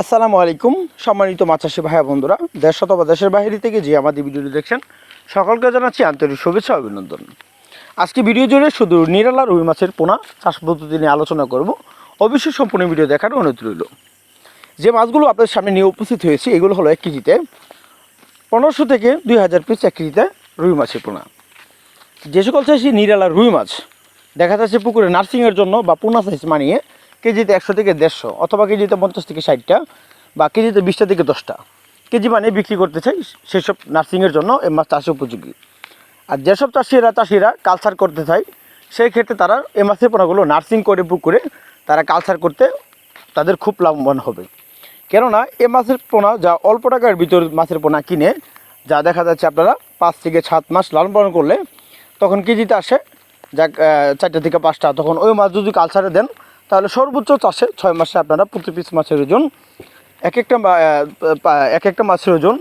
আসসালামু আলাইকুম, সম্মানিত মাছাশি ভাইয়া বন্ধুরা। দেশ অথবা দেশের বাইরে থেকে যে আমাদের ভিডিওটি দেখছেন, সকলকে জানাচ্ছি আন্তরিক শুভেচ্ছা অভিনন্দন। আজকে ভিডিও জুড়ে শুধু নিরালা রুই মাছের পোনা, চাষ পদ্ধতি নিয়ে আলোচনা করব। অবশ্যই সম্পূর্ণ ভিডিও দেখার অনুরোধ রইল। যে মাছগুলো আপনাদের সামনে নিয়ে উপস্থিত হয়েছে, এগুলো হলো এক কেজিতে পনেরোশো থেকে দুই হাজার পিস এক কেজিতে রুই মাছের পোনা। যে সকল চাষি নিরালা রুই মাছ দেখা যাচ্ছে পুকুরে নার্সিংয়ের জন্য বা পোনা সাইজ মানিয়ে কেজিতে একশো থেকে দেড়শো অথবা কেজিতে পঞ্চাশ থেকে ষাটটা বা কেজিতে বিশটা থেকে দশটা। কেজি মানে বিক্রি করতে চাই সেসব নার্সিংয়ের জন্য এই মাছ চাষে উপযোগী। আর যেসব চাষিরা চাষিরা কালচার করতে চায়, সেই ক্ষেত্রে তারা এ মাছের পোনাগুলো নার্সিং করে পুকুরে তারা কালচার করতে তাদের খুব লাভবান হবে। কেননা এ মাছের পোনা, যা অল্প টাকার ভিতর মাছের পোনা কিনে, যা দেখা যাচ্ছে আপনারা পাঁচ থেকে সাত মাস লালন পালন করলে, তখন কেজিতে আসে যা চারটে থেকে পাঁচটা, তখন ওই মাছ যদি কালচারে দেন তাহলে সর্বোচ্চ চাষে ছয় মাসে আপনারা প্রতি পিস মাছের ওজন, এক একটা এক একটা মাছের ওজন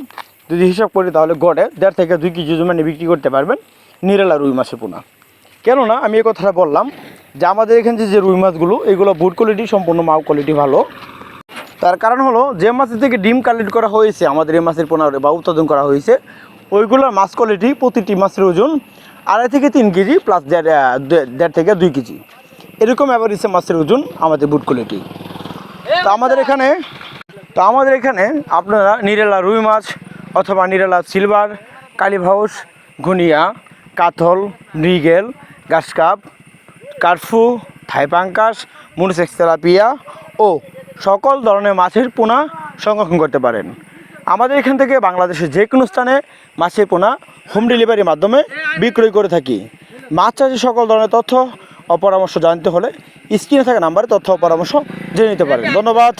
যদি হিসাব করি তাহলে গড়ে দেড় থেকে দুই কেজি ওজন মানে বিক্রি করতে পারবেন নিরেলা রুই মাছের পোনা। কেননা আমি এই কথাটা বললাম যে আমাদের এখানে যে- রুই মাছগুলো, এগুলো বুট কোয়ালিটি সম্পূর্ণ মাও কোয়ালিটি ভালো। তার কারণ হলো যে মাছের থেকে ডিম কালেক্ট করা হয়েছে, আমাদের এই মাছের পোনা বা উৎপাদন করা হয়েছে, ওইগুলোর মাছ কোয়ালিটি প্রতিটি মাছের ওজন আড়াই থেকে তিন কেজি প্লাস দেড় দেড় থেকে দুই কেজি। এরকম অ্যাভারেজে মাছের ওজন আমাদের বুট কোয়ালিটি তো আমাদের এখানে, তো আমাদের এখানে আপনারা নিরেলা রুই মাছ অথবা নিরেলা সিলভার কালীভাউস ঘুনিয়া, কাতল, মৃগেল, গাছকাপ, কার্ফু থাইপাঙ্কাস মুনিসেক্স তেলাপিয়া ও সকল ধরনের মাছের পোনা সংরক্ষণ করতে পারেন। আমাদের এখান থেকে বাংলাদেশের যে কোনো স্থানে মাছের পোনা হোম ডেলিভারির মাধ্যমে বিক্রয় করে থাকি। মাছ চাষের সকল ধরনের তথ্য পরামর্শ জানতে হলে স্ক্রিনে থাকা নাম্বারে তথ্য পরামর্শ জেনে নিতে পারেন ধন্যবাদ।